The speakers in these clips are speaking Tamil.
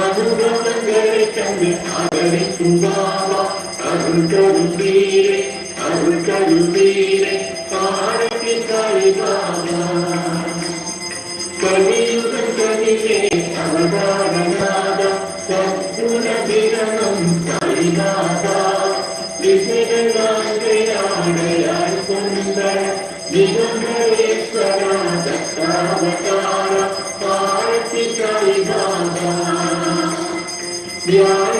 மதுரங்களை தன்னை அதனை துவாவா அருள் கருந்தீரே அருள் கருந்தீரே பாரதி தாய் பாபா கவியுதன் கவியே அவதாரநாதா சத்குண தினம் தலைநாதா விசைகளாடையாடையாய் கொண்ட விதங்களேஸ்வரா சத்தாவதார பாரதி தாய் பாபா Yeah.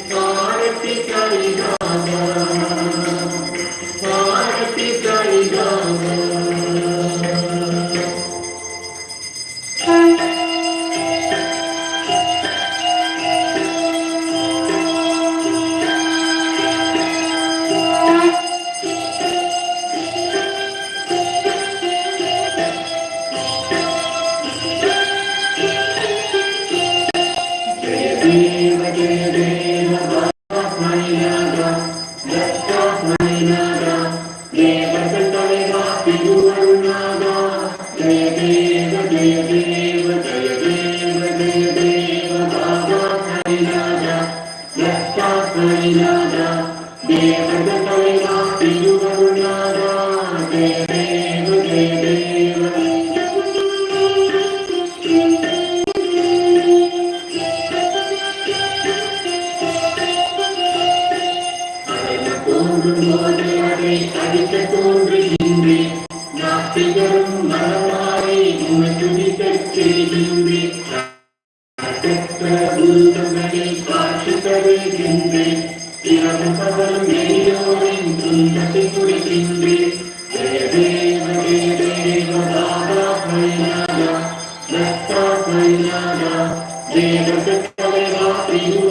தோன்றும் போது அதை அடிக்க தோன்றுகின்றேன் நான் செய்ய Thank you.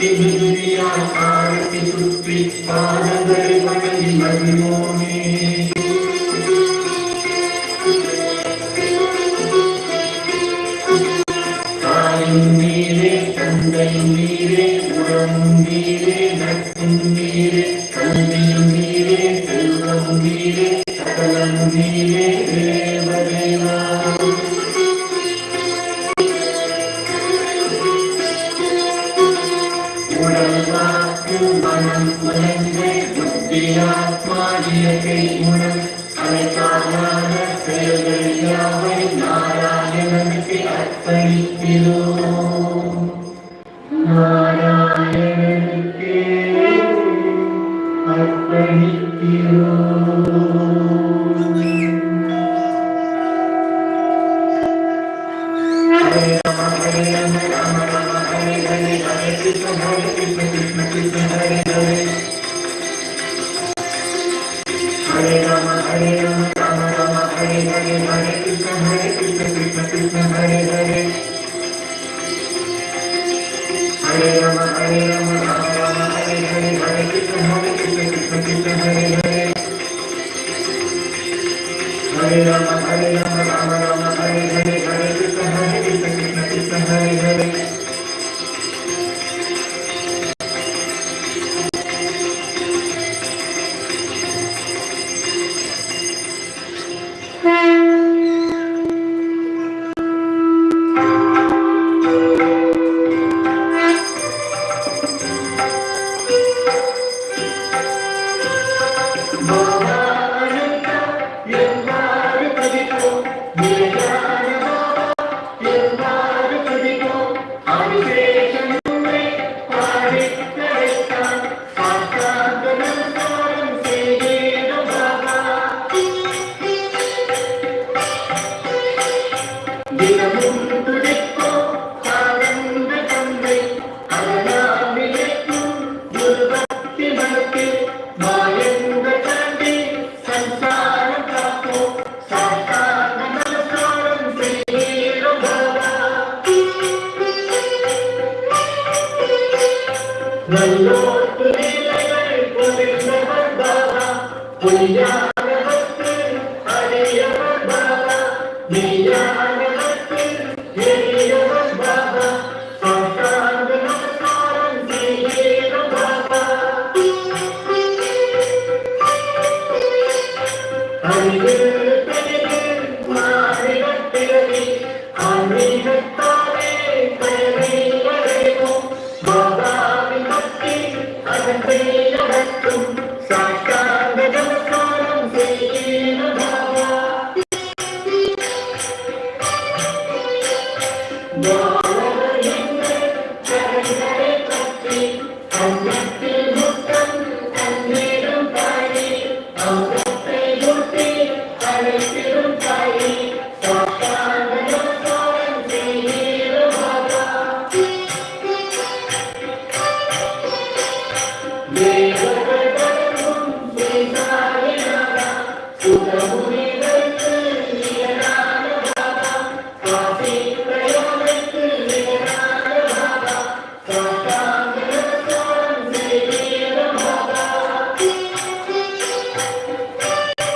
ஆரத்தி துரியாய் ஆரத்தி சுற்றி நீரே கல்வியும் நீரே செல்வம் நீரே சகலம் நீரே தேவரே हरे